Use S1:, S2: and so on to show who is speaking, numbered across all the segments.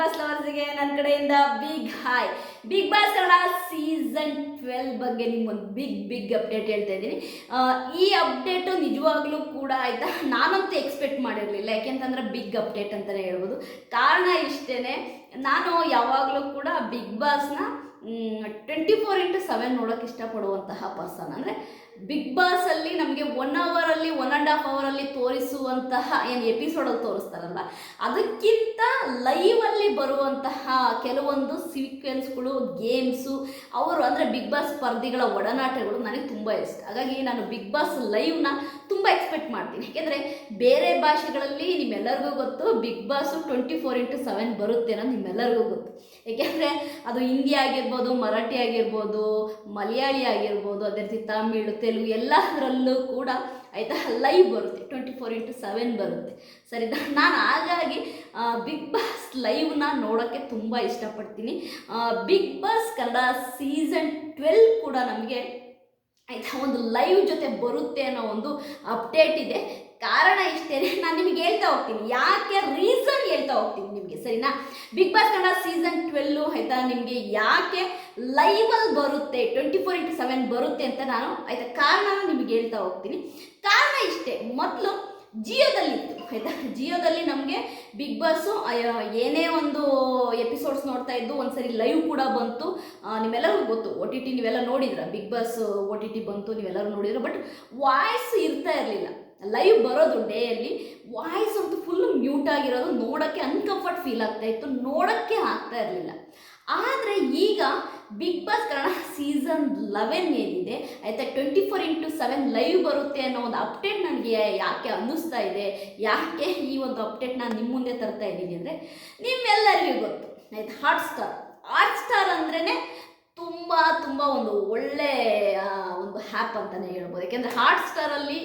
S1: Boss ಲವರ್ಸ್ಗೆ ನನ್ನ ಕಡೆಯಿಂದ big hi big boss Kannada season twelve ಬಗ್ಗೆ ನಿಮ್ಗೊಂದು ಬಿಗ್ ಬಿಗ್ ಅಪ್ಡೇಟ್ ಹೇಳ್ತಾ ಇದ್ದೀನಿ. ಈ ಅಪ್ಡೇಟು ನಿಜವಾಗ್ಲೂ ಕೂಡ ಆಯಿತಾ? ನಾನಂತೂ ಎಕ್ಸ್ಪೆಕ್ಟ್ ಮಾಡಿರಲಿಲ್ಲ. ಯಾಕೆಂತಂದ್ರೆ ಬಿಗ್ ಅಪ್ಡೇಟ್ ಅಂತಲೇ ಹೇಳ್ಬೋದು. ಕಾರಣ ಇಷ್ಟೇ ನಾನು ಯಾವಾಗಲೂ ಕೂಡ ಬಿಗ್ ಬಾಸ್ನ ಟ್ವೆಂಟಿ ಫೋರ್ ಇಂಟು ಸೆವೆನ್ ನೋಡೋಕೆ ಇಷ್ಟಪಡುವಂತಹ ಪರ್ಸನ್ ಅಂದರೆ ಬಿಗ್ ಬಾಸ್ ಅಲ್ಲಿ ನಮಗೆ ಒನ್ ಅವರಲ್ಲಿ ಒನ್ ಅಂಡ್ ಹಾಫ್ ಅಲ್ಲಿ ತೋರಿಸುವಂತಹ ಏನು ಎಪಿಸೋಡ್ ಅಲ್ಲಿ ತೋರಿಸ್ತಾರಲ್ಲ ಅದಕ್ಕಿಂತ ಲೈವ್ ಅಲ್ಲಿ ಬರುವಂತಹ ಕೆಲವೊಂದು ಸೀಕ್ವೆನ್ಸ್ಗಳು ಗೇಮ್ಸು ಅವರು ಅಂದರೆ ಬಿಗ್ ಬಾಸ್ ಸ್ಪರ್ಧಿಗಳ ಒಡನಾಟಗಳು ನನಗೆ ತುಂಬ ಇಷ್ಟ. ಹಾಗಾಗಿ ನಾನು ಬಿಗ್ ಬಾಸ್ ಲೈವ್ನ ತುಂಬ ಎಕ್ಸ್ಪೆಕ್ಟ್ ಮಾಡ್ತೀನಿ. ಯಾಕೆಂದರೆ ಬೇರೆ ಭಾಷೆಗಳಲ್ಲಿ ನಿಮ್ಮೆಲ್ಲರಿಗೂ ಗೊತ್ತು big boss twenty four into seven ಬರುತ್ತೆ ಅನ್ನೋದು ನಿಮ್ಮೆಲ್ಲರಿಗೂ ಗೊತ್ತು. ಏಕೆಂದರೆ ಅದು ಹಿಂದಿ ಆಗಿರ್ಬೋದು, ಮರಾಠಿ ಆಗಿರ್ಬೋದು, ಮಲಯಾಳಿ ಆಗಿರ್ಬೋದು, ಅದೇ ರೀತಿ ತಮಿಳು ತೆಲುಗು ಎಲ್ಲದರಲ್ಲೂ ಕೂಡ ಆಯಿತಾ ಲೈವ್ ಬರುತ್ತೆ ಟ್ವೆಂಟಿ ಫೋರ್ ಇಂಟು ಸೆವೆನ್ ಬರುತ್ತೆ. ಸರಿ ನಾನು ಹಾಗಾಗಿ ಬಿಗ್ ಬಾಸ್ ಲೈವ್ನ ನೋಡೋಕ್ಕೆ ತುಂಬ ಇಷ್ಟಪಡ್ತೀನಿ. Big boss Kannada season twelve ಕೂಡ ನಮಗೆ, ಆಯಿತಾ, ಒಂದು ಲೈವ್ ಜೊತೆ ಬರುತ್ತೆ ಅನ್ನೋ ಒಂದು ಅಪ್ಡೇಟ್ ಇದೆ. ಕಾರಣ ಇಷ್ಟೇ, ನಾನು ನಿಮಗೆ ಹೇಳ್ತಾ ಹೋಗ್ತೀನಿ. ಯಾಕೆ ರೀಸನ್ ಹೇಳ್ತಾ ಹೋಗ್ತೀನಿ ನಿಮಗೆ, ಸರಿನಾ? Big boss Kannada season twelve ಆಯ್ತಾ? ನಿಮಗೆ ಯಾಕೆ ಲೈವಲ್ಲಿ ಬರುತ್ತೆ ಟ್ವೆಂಟಿ ಫೋರ್ ಇಂಟು ಸೆವೆನ್ ಬರುತ್ತೆ ಅಂತ ನಾನು ಆಯ್ತಾ? ಕಾರಣನ ನಿಮಗೆ ಹೇಳ್ತಾ ಹೋಗ್ತೀನಿ. ಕಾರಣ ಇಷ್ಟೇ, ಮೊದಲು ಜಿಯೋದಲ್ಲಿ ಇತ್ತು ಆಯಿತಾ? ಜಿಯೋದಲ್ಲಿ ನಮಗೆ ಬಿಗ್ ಬಾಸು ಏನೇ ಒಂದು ಎಪಿಸೋಡ್ಸ್ ನೋಡ್ತಾ ಇದ್ದು, ಒಂದ್ಸರಿ ಲೈವ್ ಕೂಡ ಬಂತು. ನಿಮ್ಮೆಲ್ಲರಿಗೂ ಗೊತ್ತು ಒ ಟಿ ಟಿ ನೀವೆಲ್ಲ ನೋಡಿದ್ರ? Big boss O T T ಬಂತು, ನೀವೆಲ್ಲರೂ ನೋಡಿದ್ರ? ಬಟ್ ವಾಯ್ಸ್ ಇರ್ತಾ ಇರಲಿಲ್ಲ. ಲೈವ್ ಬರೋದು ಡೇಯಲ್ಲಿ ವಾಯ್ಸ್ ಅಂತೂ ಫುಲ್ ಮ್ಯೂಟ್ ಆಗಿರೋದು ನೋಡೋಕ್ಕೆ ಅನ್ಕಂಫರ್ಟ್ ಫೀಲ್ ಆಗ್ತಾ ಇತ್ತು, ನೋಡೋಕ್ಕೆ ಆಗ್ತಾ ಇರಲಿಲ್ಲ. ಆದರೆ ಈಗ big boss Kannada season eleven ಏನಿದೆ, ಆಯಿತಾ twenty four into seven live ಬರುತ್ತೆ ಅನ್ನೋ ಒಂದು ಅಪ್ಡೇಟ್ ನನಗೆ ಯಾಕೆ ಅನ್ನಿಸ್ತಾ ಇದೆ, ಯಾಕೆ ಈ ಒಂದು ಅಪ್ಡೇಟ್ ನಾನು ನಿಮ್ಮ ಮುಂದೆ ತರ್ತಾ ಇದ್ದೀನಿ ಅಂದರೆ ನಿಮ್ಮೆಲ್ಲರಿಗೂ ಗೊತ್ತು. ಆಯ್ತು ಹಾಟ್ ಸ್ಟಾರ್ ಹಾಟ್ ಸ್ಟಾರ್ ಅಂದ್ರೇ ತುಂಬ ತುಂಬ ಒಂದು ಒಳ್ಳೆ ಆ, ಒಂದು ಹ್ಯಾಪ್ ಅಂತಲೇ ಹೇಳ್ಬೋದು. ಯಾಕೆಂದರೆ ಹಾಟ್ ಸ್ಟಾರಲ್ಲಿ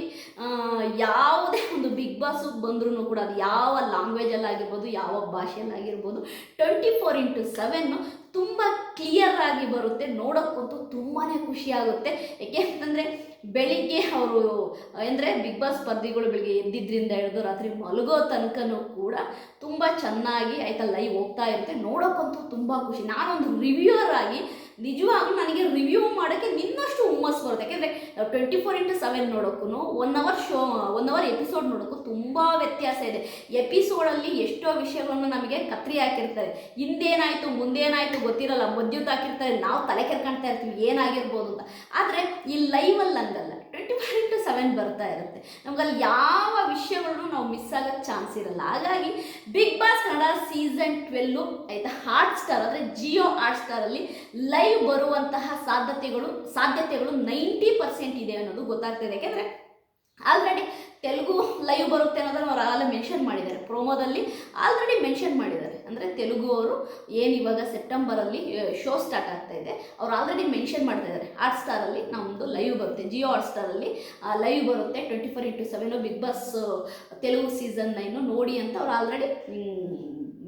S1: ಯಾವುದೇ ಒಂದು ಬಿಗ್ ಬಾಸು ಬಂದ್ರೂ ಕೂಡ ಅದು ಯಾವ ಲ್ಯಾಂಗ್ವೇಜಲ್ಲಾಗಿರ್ಬೋದು ಯಾವ ಭಾಷೆಯಲ್ಲಾಗಿರ್ಬೋದು ಟ್ವೆಂಟಿ ಫೋರ್ ಇಂಟು ಸೆವೆನ್ನು ತುಂಬ ಕ್ಲಿಯರ್ ಆಗಿ ಬರುತ್ತೆ. ನೋಡೋಕ್ಕಂತೂ ತುಂಬಾ ಖುಷಿ ಆಗುತ್ತೆ. ಅಂತಂದರೆ ಬೆಳಿಗ್ಗೆ ಅವರು ಅಂದರೆ ಬಿಗ್ ಬಾಸ್ ಸ್ಪರ್ಧಿಗಳು ಬೆಳಿಗ್ಗೆ ಎದ್ದಿದ್ದರಿಂದ ಹಿಡಿದು ರಾತ್ರಿ ಮಲಗೋ ತನಕನೂ ಕೂಡ ತುಂಬ ಚೆನ್ನಾಗಿ ಆಯಿತಾ ಲೈವ್ ಹೋಗ್ತಾ ಇರುತ್ತೆ. ನೋಡೋಕ್ಕಂತೂ ತುಂಬ ಖುಷಿ. ನಾನೊಂದು ರಿವ್ಯೂವರ್ ಆಗಿ ನಿಜವಾಗ್ಲೂ ನನಗೆ ರಿವ್ಯೂ ಮಾಡೋಕ್ಕೆ ನಿನ್ನಷ್ಟು ಹುಮ್ಮಸ್ ಬರುತ್ತೆ. ಯಾಕೆಂದರೆ ಟ್ವೆಂಟಿ ಫೋರ್ ಇಂಟು ಸೆವೆನ್ ನೋಡೋಕ್ಕೂ one hour show one hour episode ನೋಡೋಕ್ಕೂ ತುಂಬ ವ್ಯತ್ಯಾಸ ಇದೆ. ಎಪಿಸೋಡಲ್ಲಿ ಎಷ್ಟೋ ವಿಷಯಗಳನ್ನು ನಮಗೆ ಕತ್ರಿ ಹಾಕಿರ್ತಾರೆ. ಹಿಂದೇನಾಯಿತು, ಮುಂದೇನಾಯಿತು ಗೊತ್ತಿರಲ್ಲ. ಮದ್ಯುತ್ ಹಾಕಿರ್ತಾರೆ. ನಾವು ತಲೆ ಕೆರ್ಕೊಳ್ತಾ ಇರ್ತೀವಿ. ಏನಾಗಿರ್ಬೋದು ಅಂತ. ಆದರೆ, ಈ ಲೈವಲ್ಲಿ ಹಂಗಲ್ಲ. ಟ್ವೆಂಟಿ ಫೋರ್ ಇಂಟು ಸೆವೆನ್ ಬರ್ತಾ ಇರುತ್ತೆ. ನಮಗಲ್ಲಿ ಯಾವ ವಿಷಯಗಳನ್ನು ನಾವು ಮಿಸ್ ಆಗೋಕ್ಕೆ ಚಾನ್ಸ್ ಇರಲ್ಲ. ಹಾಗಾಗಿ big boss Kannada season twelve ಆಯಿತಾ? ಹಾಟ್ ಸ್ಟಾರ್ ಅಂದರೆ ಜಿಯೋ ಹಾಟ್ ಸ್ಟಾರಲ್ಲಿ ಲೈವ್ ಬರುವಂತಹ ಸಾಧ್ಯತೆಗಳು ಸಾಧ್ಯತೆಗಳು ನೈಂಟಿ ಪರ್ಸೆಂಟ್ ಇದೆ ಅನ್ನೋದು ಗೊತ್ತಾಗ್ತದೆ ಯಾಕೆಂದರೆ ಆಲ್ರೆಡಿ ತೆಲುಗು ಲೈವ್ ಬರುತ್ತೆ ಅನ್ನೋದನ್ನು ಅವ್ರು ಆಗಲೇ ಮೆನ್ಷನ್ ಮಾಡಿದ್ದಾರೆ. ಪ್ರೋಮೋದಲ್ಲಿ ಆಲ್ರೆಡಿ ಮೆನ್ಷನ್ ಮಾಡಿದ್ದಾರೆ. ಅಂದರೆ ತೆಲುಗು ಅವರು ಏನು ಇವಾಗ ಸೆಪ್ಟೆಂಬರಲ್ಲಿ ಶೋ ಸ್ಟಾರ್ಟ್ ಆಗ್ತಾ ಇದೆ. ಅವ್ರು ಆಲ್ರೆಡಿ ಮೆನ್ಷನ್ ಮಾಡ್ತಾ ಇದ್ದಾರೆ. ಹಾಟ್ ಸ್ಟಾರಲ್ಲಿ ನಮ್ಮದು ಲೈವ್ ಬರುತ್ತೆ. ಜಿಯೋ ಹಾಟ್ ಸ್ಟಾರಲ್ಲಿ ಲೈವ್ ಬರುತ್ತೆ. Twenty four into seven big boss Telugu season nine ನೋಡಿ ಅಂತ ಅವ್ರು ಆಲ್ರೆಡಿ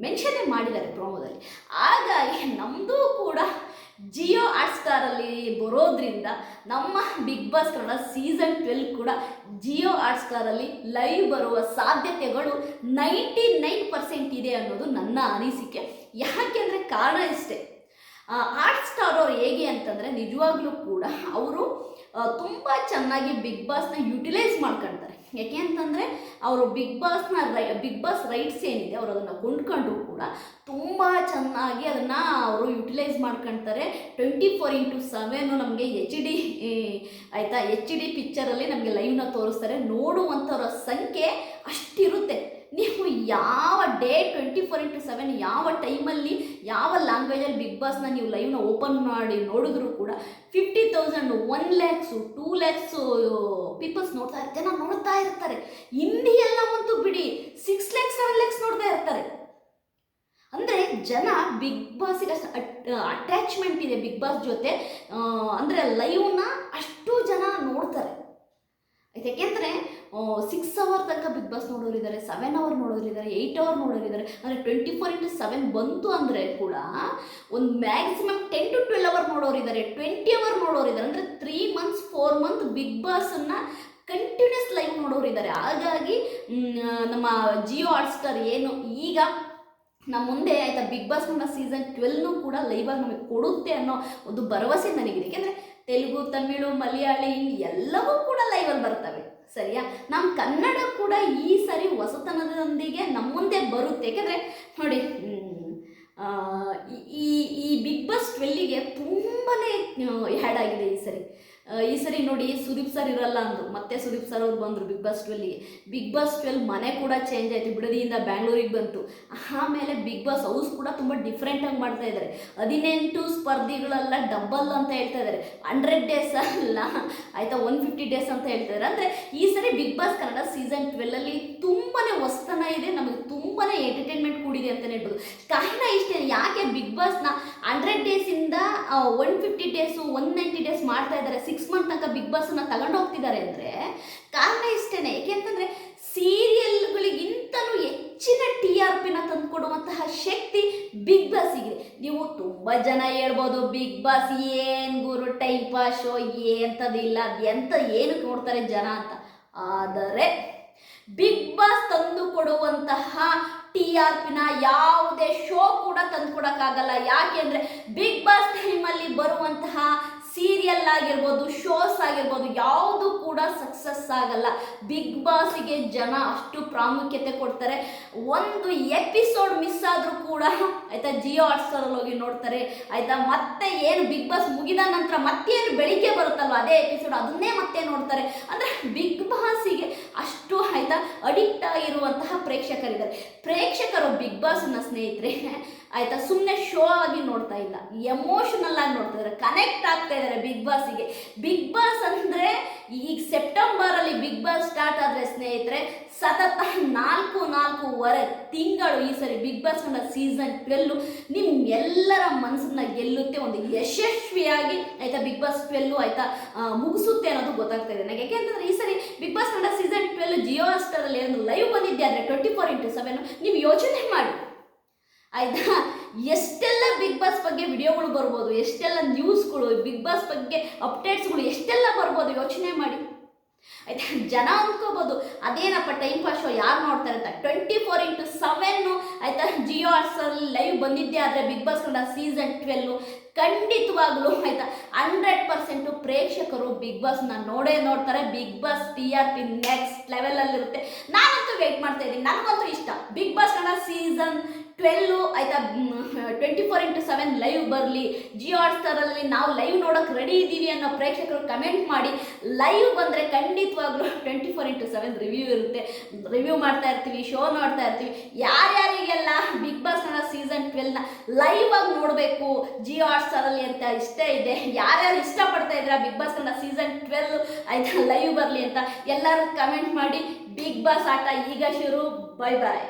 S1: ಮೆನ್ಷನ್ನೇ ಮಾಡಿದ್ದಾರೆ ಪ್ರೋಮೋದಲ್ಲಿ ಹಾಗಾಗಿ ನಮ್ಮದು ಕೂಡ ಜಿಯೋ ಹಾಟ್ ಸ್ಟಾರಲ್ಲಿ ಬರೋದ್ರಿಂದ ನಮ್ಮ big boss Kannada season twelve ಕೂಡ ಜಿಯೋ ಹಾಟ್ ಸ್ಟಾರಲ್ಲಿ ಲೈವ್ ಬರುವ ಸಾಧ್ಯತೆಗಳು ನೈಂಟಿ ನೈನ್ ಪರ್ಸೆಂಟ್ ಇದೆ ಅನ್ನೋದು ನನ್ನ ಅನಿಸಿಕೆ. ಯಾಕೆಂದರೆ ಕಾರಣ ಇಷ್ಟೇ. ಹಾಟ್ ಸ್ಟಾರ್ ಅವ್ರು ಹೇಗೆ ಅಂತಂದರೆ ನಿಜವಾಗ್ಲೂ ಕೂಡ ಅವರು ತುಂಬ ಚೆನ್ನಾಗಿ ಬಿಗ್ ಬಾಸ್ನ ಯುಟಿಲೈಸ್ ಮಾಡ್ಕೊಳ್ತಾರೆ ಯಾಕೆ ಅಂತಂದರೆ ಅವರು ಬಿಗ್ ಬಾಸ್ನ ರೈ ಬಿಗ್ ಬಾಸ್ ರೈಟ್ಸ್ ಏನಿದೆ ಅವರು ಅದನ್ನು ಕೊಂಡ್ಕೊಂಡ್ರು ಕೂಡ ತುಂಬ ಚೆನ್ನಾಗಿ ಅದನ್ನು ಅವರು ಯುಟಿಲೈಸ್ ಮಾಡ್ಕೊಳ್ತಾರೆ ಟ್ವೆಂಟಿ ಫೋರ್ ಇಂಟು ಸೆವೆನು ನಮಗೆ ಎಚ್ ಡಿ ಆಯಿತಾ? ಎಚ್ ಡಿ ಪಿಕ್ಚರಲ್ಲಿ ನಮಗೆ ಲೈವ್ನ ತೋರಿಸ್ತಾರೆ. ನೋಡುವಂಥವ್ರ ಸಂಖ್ಯೆ ಅಷ್ಟಿರುತ್ತೆ. ನೀವು ಯಾವ day twenty four into seven ಯಾವ ಟೈಮಲ್ಲಿ ಯಾವ ಲ್ಯಾಂಗ್ವೇಜಲ್ಲಿ ಬಿಗ್ ಬಾಸ್ನ ನೀವು ಲೈವ್ನ ಓಪನ್ ಮಾಡಿ ನೋಡಿದ್ರು ಕೂಡ fifty thousand one lakhs two lakhs peoples ನೋಡ್ತಾ ಜನ ನೋಡ್ತಾ ಇರ್ತಾರೆ. ಹಿಂದಿ ಎಲ್ಲ ಒಂದು ಬಿಡಿ ಸಿಕ್ಸ್ ಲ್ಯಾಕ್ಸ್ ಸೆವೆನ್ ಲ್ಯಾಕ್ಸ್ ನೋಡ್ತಾ ಇರ್ತಾರೆ. ಅಂದರೆ ಜನ ಬಿಗ್ ಬಾಸಿಗೆ ಅಟ್ಯಾಚ್ಮೆಂಟ್ ಇದೆ ಬಿಗ್ ಬಾಸ್ ಜೊತೆ. ಅಂದರೆ ಲೈವ್ನ ಅಷ್ಟು ಜನ ನೋಡ್ತಾರೆ ಆಯ್ತು ಯಾಕೆಂದರೆ ಸಿಕ್ಸ್ ಅವರ್ ತನಕ ಬಿಗ್ ಬಾಸ್ ನೋಡೋರಿದ್ದಾರೆ ಸೆವೆನ್ ಅವರ್ ನೋಡೋರಿದ್ದಾರೆ ಏಯ್ಟ್ ಅವರ್ ನೋಡೋರಿದ್ದಾರೆ ಅಂದರೆ ಟ್ವೆಂಟಿ ಫೋರ್ ಇಂಟು ಸೆವೆನ್ ಬಂತು ಅಂದರೆ ಕೂಡ ಒಂದು maximum ten to twelve hour ನೋಡೋರಿದ್ದಾರೆ. Twenty hour ನೋಡೋರಿದ್ದಾರೆ ಅಂದರೆ three months four month big ಬಾಸನ್ನು continuous live ನೋಡೋರಿದ್ದಾರೆ. ಹಾಗಾಗಿ ನಮ್ಮ ಜಿಯೋ ಹಾಟ್ಸ್ಟಾರ್ ಏನು ಈಗ ನಮ್ಮ ಮುಂದೆ ಆಯಿತಾ ಬಿಗ್ ಬಾಸ್ ನಮ್ಮ ಸೀಸನ್ ಟ್ವೆಲ್ನು ಕೂಡ ಲೈವಾಗಿ ನಮಗೆ ಕೊಡುತ್ತೆ ಅನ್ನೋ ಒಂದು ಭರವಸೆ ನನಗಿದೆ. ಯಾಕೆಂದರೆ ತೆಲುಗು, ತಮಿಳು, ಮಲಯಾಳಿ ಎಲ್ಲವೂ ಕೂಡ ಸರಿಯಾ? ನಮ್ಮ ಕನ್ನಡ ಕೂಡ ಈ ಸರಿ ಹೊಸತನದೊಂದಿಗೆ ನಮ್ಮ ಮುಂದೆ ಬರುತ್ತೆ. ಯಾಕೆಂದರೆ ನೋಡಿ ಈ- ಈ ಬಿಗ್ ಬಾಸ್ ಟ್ವೆಲ್ಲಿಗೆ ತುಂಬಾ ಹ್ಯಾಡ್ ಆಗಿದೆ ಈ ಸರಿ. ಈ ಸರಿ ನೋಡಿ ಸುದೀಪ್ ಸರ್ ಇರಲ್ಲ ಅಂದರು. ಮತ್ತೆ ಸುದೀಪ್ ಸರ್ ಅವ್ರು ಬಂದರು ಬಿಗ್ ಬಾಸ್ ಟ್ವೆಲ್ಗೆ ಬಿಗ್ ಬಾಸ್ ಟ್ವೆಲ್ ಮನೆ ಕೂಡ ಚೇಂಜ್ ಆಯಿತು. ಬಿಡದಿಯಿಂದ ಬ್ಯಾಂಗ್ಳೂರಿಗೆ ಬಂತು. ಆಮೇಲೆ ಬಿಗ್ ಬಾಸ್ ಹೌಸ್ ಕೂಡ ತುಂಬ ಡಿಫ್ರೆಂಟಾಗಿ ಮಾಡ್ತಾ ಇದ್ದಾರೆ ಹದಿನೆಂಟು ಸ್ಪರ್ಧಿಗಳೆಲ್ಲ ಡಬಲ್ ಅಂತ ಹೇಳ್ತಾ ಇದ್ದಾರೆ ಹಂಡ್ರೆಡ್ ಡೇಸ್ ಅಲ್ಲ. ಆಯಿತಾ ಒನ್ ಫಿಫ್ಟಿ ಡೇಸ್ ಅಂತ ಹೇಳ್ತಾ ಇದ್ದಾರೆ ಅಂದರೆ ಈ ಸರಿ ಬಿಗ್ ಬಾಸ್ ಕನ್ನಡ ಸೀಸನ್ ಟ್ವೆಲ್ಲಲ್ಲಿ ತುಂಬಾ ಹೊಸ್ತನ ಇದೆ. ನಮಗೆ ತುಂಬಾ ಎಂಟರ್ಟೈನ್ಮೆಂಟ್ ಕೂಡಿದೆ ಅಂತಲೇ ಹೇಳ್ಬೋದು. ಕಾರಣ ಇಷ್ಟೇ, ಯಾಕೆ ಬಿಗ್ ಬಾಸ್ನ hundred ಡೇಸಿಂದ one fifty days one ninety days ಮಾಡ್ತಾ ಇದ್ದಾರೆ. ಸಿಕ್ಸ್ ಮಂತ್ ತನಕ ಬಿಗ್ ಬಾಸನ್ನು ತಗೊಂಡು ಹೋಗ್ತಿದ್ದಾರೆ ಅಂದರೆ, ಕಾರಣ ಇಷ್ಟೇ ಏಕೆಂತಂದರೆ ಸೀರಿಯಲ್ಗಳಿಗಿಂತಲೂ ಹೆಚ್ಚಿನ ಟಿ ಆರ್ ಪಿನ ತಂದುಕೊಡುವಂತಹ ಶಕ್ತಿ ಬಿಗ್ ಬಾಸಿಗೆ ನೀವು ತುಂಬ ಜನ ಹೇಳ್ಬೋದು ಬಿಗ್ ಬಾಸ್ ಏನು ಗುರು ಟೈಮ್ ಪಾಸ್ ಶೋ ಇಲ್ಲ ಎಂಥ ಏನಕ್ಕೆ ನೋಡ್ತಾರೆ ಜನ ಅಂತ. ಆದರೆ ಬಿಗ್ ಬಾಸ್ ತಂದು ಕೊಡುವಂತಹ ಆರ್ ಪಿನ ಯಾವುದೇ ಶೋ ಕೂಡ ತಂದು ಯಾಕೆ ಯಾಕೆಂದರೆ ಬಿಗ್ ಬಾಸ್ ಟೈಮಲ್ಲಿ ಬರುವಂತಹ ಸೀರಿಯಲ್ ಆಗಿರ್ಬೋದು ಶೋಸ್ ಆಗಿರ್ಬೋದು ಯಾವುದು ಕೂಡ ಸಕ್ಸಸ್ ಆಗಲ್ಲ. ಬಿಗ್ ಬಾಸ್ಗೆ ಜನ ಅಷ್ಟು ಪ್ರಾಮುಖ್ಯತೆ ಕೊಡ್ತಾರೆ. ಒಂದು ಎಪಿಸೋಡ್ ಮಿಸ್ ಆದರೂ ಕೂಡ, ಆಯಿತಾ ಜಿಯೋ ಹಾಟ್ಸ್ಟಾರಲ್ಲಿ ಹೋಗಿ ನೋಡ್ತಾರೆ. ಆಯಿತಾ, ಮತ್ತೆ ಏನು ಬಿಗ್ ಬಾಸ್ ಮುಗಿದ ನಂತರ ಮತ್ತೇನು ಬೆಳಿಗ್ಗೆ ಬರುತ್ತಲ್ವ? ಅದೇ ಎಪಿಸೋಡ್ ಅದನ್ನೇ ಮತ್ತೆ ನೋಡ್ತಾರೆ. ಅಂದರೆ ಬಿಗ್ ಬಾಸಿಗೆ ಅಷ್ಟು, ಆಯಿತಾ ಅಡಿಕ್ಟ್ ಆಗಿರುವಂತಹ ಪ್ರೇಕ್ಷಕರಿದ್ದಾರೆ. ಪ್ರೇಕ್ಷಕರು ಬಿಗ್ ಬಾಸ್ನ ಸ್ನೇಹಿತರೆ, ಆಯಿತಾ? ಸುಮ್ಮನೆ ಶೋ ಆಗಿ ನೋಡ್ತಾ ಇಲ್ಲ. ಎಮೋಷನಲ್ ಆಗಿ ನೋಡ್ತಾ ಇದ್ದಾರೆ. ಕನೆಕ್ಟ್ ಆಗ್ತಾ ಇದ್ದಾರೆ ಬಿಗ್ ಬಾಸ್ಗೆ ಬಿಗ್ ಬಾಸ್ ಅಂದರೆ, ಈಗ ಸೆಪ್ಟೆಂಬರಲ್ಲಿ ಬಿಗ್ ಬಾಸ್ ಸ್ಟಾರ್ಟ್ ಆದರೆ ಸ್ನೇಹಿತರೆ, ಸತತ ನಾಲ್ಕು ನಾಲ್ಕೂವರೆ ತಿಂಗಳು ಈ ಸರಿ big boss Kannada season twelve ನಿಮ್ಮೆಲ್ಲರ ಮನಸ್ಸನ್ನ ಗೆಲ್ಲುತ್ತೆ, ಒಂದು ಯಶಸ್ವಿಯಾಗಿ ಆಯಿತಾ ಬಿಗ್ ಬಾಸ್ ಟ್ವೆಲ್ಲು ಆಯಿತಾ ಮುಗಿಸುತ್ತೆ ಅನ್ನೋದು ಗೊತ್ತಾಗ್ತಾ ಇದೆ ನನಗೆ. ಯಾಕೆಂತಂದ್ರೆ ಈ ಸರಿ big boss Kannada season twelve Jio ಸ್ಟಾರಲ್ಲಿ ಏನು ಲೈವ್ ಬಂದಿದ್ದೆ ಆದರೆ ಟ್ವೆಂಟಿ ಫೋರ್ ಇಂಟು ಸೆವೆನ್ ನೀವು ಯೋಚನೆ ಮಾಡಿ. ಆಯ್ತಾ? ಎಷ್ಟೆಲ್ಲ ಬಿಗ್ ಬಾಸ್ ಬಗ್ಗೆ ವಿಡಿಯೋಗಳು ಬರ್ಬೋದು, ಎಷ್ಟೆಲ್ಲ ನ್ಯೂಸ್ಗಳು ಬಿಗ್ ಬಾಸ್ ಬಗ್ಗೆ ಅಪ್ಡೇಟ್ಸ್ಗಳು ಎಷ್ಟೆಲ್ಲ ಬರ್ಬೋದು ಯೋಚನೆ ಮಾಡಿ. ಆಯ್ತಾ? ಜನ ಅಂದ್ಕೋಬೋದು, ಅದೇನಪ್ಪ ಟೈಮ್ ಪಾಸ್ ಶೋ ಯಾರು ನೋಡ್ತಾರೆ ಅಂತ? ಟ್ವೆಂಟಿ ಫೋರ್ ಇಂಟು ಸೆವೆನ್ನು ಆಯ್ತಾ? ಜಿಯೋ ಆರ್ಟ್ಸಲ್ಲಿ ಲೈವ್ ಬಂದಿದ್ದೆ ಆದರೆ big boss Kannada season twelve ಖಂಡಿತವಾಗ್ಲೂ, ಆಯ್ತಾ? ಹಂಡ್ರೆಡ್ ಪರ್ಸೆಂಟು ಪ್ರೇಕ್ಷಕರು ಬಿಗ್ ಬಾಸ್ನ ನೋಡೇ ನೋಡ್ತಾರೆ. Big boss T R P next ಲೆವೆಲಲ್ಲಿರುತ್ತೆ ನಾನಂತೂ ವೆಯ್ಟ್ ಮಾಡ್ತಾ ಇದ್ದೀನಿ. ನನಗಂತೂ ಇಷ್ಟ. Big boss Kannada season twelve ಆಯಿತಾ twenty four into seven live ಬರಲಿ. ಜಿಯೋ ಹಾಟ್ಸ್ಟಾರಲ್ಲಿ ನಾವು ಲೈವ್ ನೋಡೋಕೆ ರೆಡಿ ಇದ್ದೀವಿ ಅನ್ನೋ ಪ್ರೇಕ್ಷಕರು ಕಮೆಂಟ್ ಮಾಡಿ. ಲೈವ್ ಬಂದರೆ ಖಂಡಿತವಾಗ್ಲೂ twenty four into seven review ಇರುತ್ತೆ. ರಿವ್ಯೂ ಮಾಡ್ತಾ ಇರ್ತೀವಿ ಶೋ ನೋಡ್ತಾ ಇರ್ತೀವಿ. ಯಾರ್ಯಾರಿಗೆಲ್ಲ ಬಿಗ್ ಬಾಸ್ ಕನ್ನಡ ಸೀಸನ್ ಟ್ವೆಲ್ನ ಲೈವ್ ಆಗಿ ನೋಡಬೇಕು ಜಿಯೋ ಹಾಟ್ಸ್ಟಾರಲ್ಲಿ ಅಂತ ಇಷ್ಟ ಇದೆ, ಯಾರ್ಯಾರು ಇಷ್ಟಪಡ್ತಾ ಇದ್ದೀರಾ big boss Kannada season twelve ಆಯಿತಾ ಲೈವ್ ಬರಲಿ ಅಂತ ಎಲ್ಲರೂ ಕಮೆಂಟ್ ಮಾಡಿ. ಬಿಗ್ ಬಾಸ್ ಆಟ ಈಗ ಶುರು. Bye bye